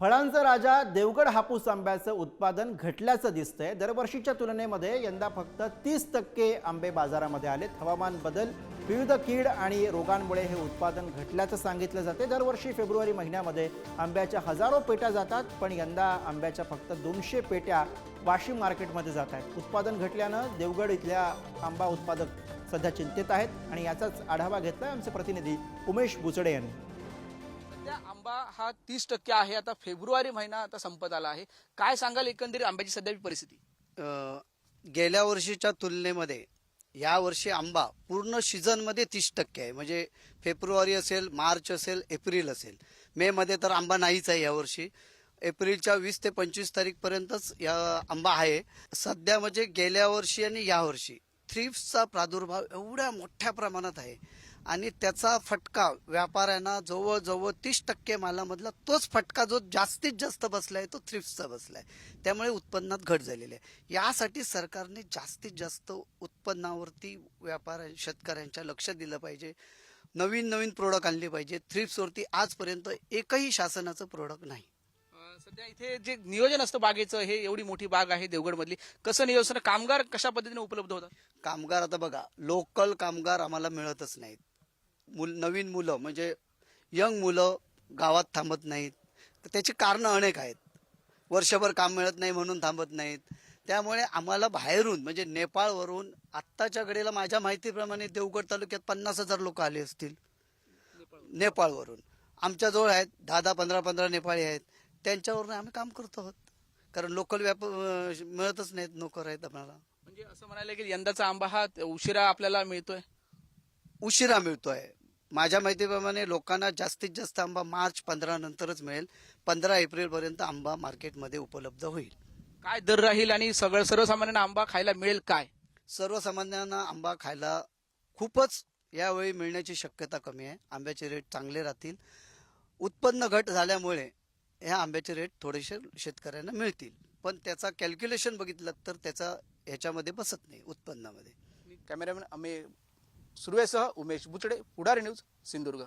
फळांचा राजा देवगड हापूस आंब्याचं उत्पादन घटल्याचं दिसतंय. दरवर्षीच्या तुलनेमध्ये यंदा फक्त तीस टक्के आंबे बाजारामध्ये आलेत. हवामान बदल विविध कीड आणि रोगांमुळे हे उत्पादन घटल्याचं सांगितलं जाते दरवर्षी फेब्रुवारी महिन्यामध्ये आंब्याच्या हजारो पेट्या जातात पण यंदा आंब्याच्या फक्त दोनशे पेट्या वाशिम मार्केटमध्ये जात आहेत. उत्पादन घटल्यानं देवगड इथल्या आंबा उत्पादक सध्या चिंतेत आहेत आणि याचाच आढावा घेतला आमचे प्रतिनिधी उमेश बुचडे यांनी. सध्या आंबा हा तीस टक्के आहे. आता फेब्रुवारी महिना आता संपत आला आहे. काय सांगाल एकंदरीत आंब्याची सध्याची परिस्थिती? अ, गेल्या वर्षीच्या तुलनेमध्ये या वर्षी आंबा पूर्ण सीझनमध्ये तीस टक्के आहे. म्हणजे फेब्रुवारी असेल मार्च असेल एप्रिल असेल. मे मध्ये तर आंबा नाहीच आहे यावर्षी एप्रिलच्या वीस ते पंचवीस तारीखपर्यंतच या आंबा आहे. सध्या म्हणजे गेल्या वर्षी आणि यावर्षी थ्रिप्सचा प्रादुर्भाव एवढ्या मोठ्या प्रमाणात आहे. आणि त्याचा फटका व्यापाऱ्यांना जवळजवळ तीस टक्के मालामधला तोच फटका जो जास्तीत जास्त बसला आहे तो थ्रिप्सचा बसला आहे त्यामुळे उत्पन्नात घट झालेली आहे. यासाठी सरकारने जास्तीत जास्त उत्पन्नावरती व्यापार शेतकऱ्यांच्या लक्ष दिलं पाहिजे. नवीन नवीन प्रोडक्ट आणले पाहिजे थ्रिप्सवरती आजपर्यंत एकही शासनाचं प्रोडक्ट नाही. सध्या इथे जे नियोजन असतं बागेचं हे एवढी मोठी बाग आहे देवगडमधली. कसं नियोजन कामगार कशा पद्धतीने उपलब्ध होतात? कामगार आता बघा लोकल कामगार आम्हाला मिळतच नाहीत. मुल नवीन मुलं म्हणजे यंग मुलं गावात थांबत नाहीत. तर त्याची कारणं अनेक आहेत. वर्षभर काम मिळत नाही म्हणून थांबत नाहीत. त्यामुळे आम्हाला बाहेरून म्हणजे नेपाळवरून आत्ताच्या घडीला माझ्या माहितीप्रमाणे देवगड तालुक्यात पन्नास हजार लोक आले असतील. नेपाळवरून. आमच्याजवळ आहेत दहा दहा पंधरा पंधरा नेपाळी आहेत. त्यांच्यावरून आम्ही काम करतो आहोत. कारण लोकल व्याप मिळतच नाहीत नोकर आहेत आम्हाला म्हणजे असं म्हणायला की यंदाचा आंबा हा उशिरा आपल्याला मिळतोय? उशिरा मिळतोय. माझ्या माहितीप्रमाणे लोकांना जास्तीत जास्त आंबा मार्च पंधरा नंतरच मिळेल. पंधरा एप्रिल पर्यंत आंबा मार्केटमध्ये उपलब्ध होईल. काय दर राहील आणि सगळं सर्वसामान्यांना आंबा खायला मिळेल काय? सर्वसामान्यांना आंबा खायला खूपच यावेळी मिळण्याची शक्यता कमी आहे. आंब्याचे रेट चांगले राहतील. उत्पन्न घट झाल्यामुळे ह्या आंब्याचे रेट थोडेसे शेतकऱ्यांना मिळतील. पण त्याचा कॅल्क्युलेशन बघितलं तर त्याचा ह्याच्यामध्ये बसत नाही उत्पन्नामध्ये. कॅमेरामॅन आम्ही सुर्वेसह उमेश बुचडे पुढारी न्यूज सिंधुदुर्ग.